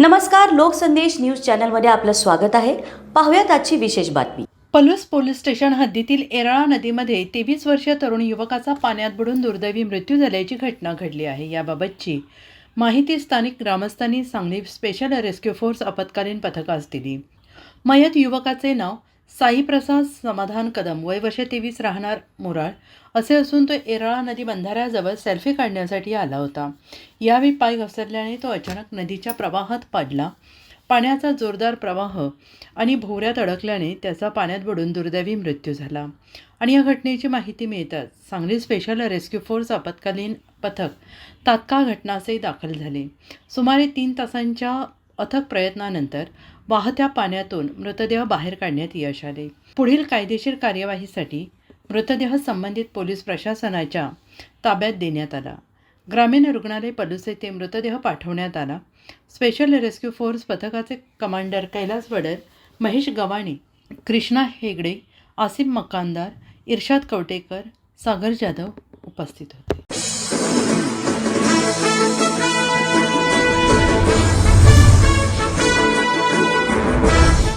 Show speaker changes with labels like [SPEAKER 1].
[SPEAKER 1] नमस्कार लोकसंदेश न्यूज चॅनलमध्ये आपलं स्वागत आहे. पाहूयात आजची विशेष बातमी.
[SPEAKER 2] पलूस पोलीस स्टेशन हद्दीतील एराळा नदीमध्ये तेवीस वर्षीय तरुण युवकाचा पाण्यात बुडून दुर्दैवी मृत्यू झाल्याची घटना घडली आहे. याबाबतची माहिती स्थानिक ग्रामस्थांनी सांगली स्पेशल रेस्क्यू फोर्स आपत्कालीन पथकास दिली. मयत युवकाचे नाव साईप्रसाद समाधान कदम वय तेवीस राहणार मुराळ असे असून तो एराळा नदी बंधाऱ्याजवळ सेल्फी काढण्यासाठी आला होता. यावेळी पाय घसरल्याने तो अचानक नदीच्या प्रवाहात पडला. पाण्याचा जोरदार प्रवाह आणि भोवऱ्यात अडकल्याने त्याचा पाण्यात बुडून दुर्दैवी मृत्यू झाला. आणि या घटनेची माहिती मिळताच सांगली स्पेशल रेस्क्यू फोर्स आपत्कालीन पथक तात्काळ घटनास्थळी दाखल झाले. सुमारे तीन तासांच्या अथक प्रयत्नानंतर वाहत्या पाण्यातून मृतदेह बाहेर काढण्यात यश आले. पुढील कायदेशीर कार्यवाहीसाठी मृतदेह संबंधित पोलीस प्रशासनाच्या ताब्यात देण्यात आला. ग्रामीण रुग्णालय पलूस येथे मृतदेह पाठवण्यात आला. स्पेशल रेस्क्यू फोर्स पथकाचे कमांडर कैलास वडर महेश गवाणी कृष्णा हेगडे आसिम मकानदार इर्शाद कवटेकर सागर जाधव उपस्थित होते.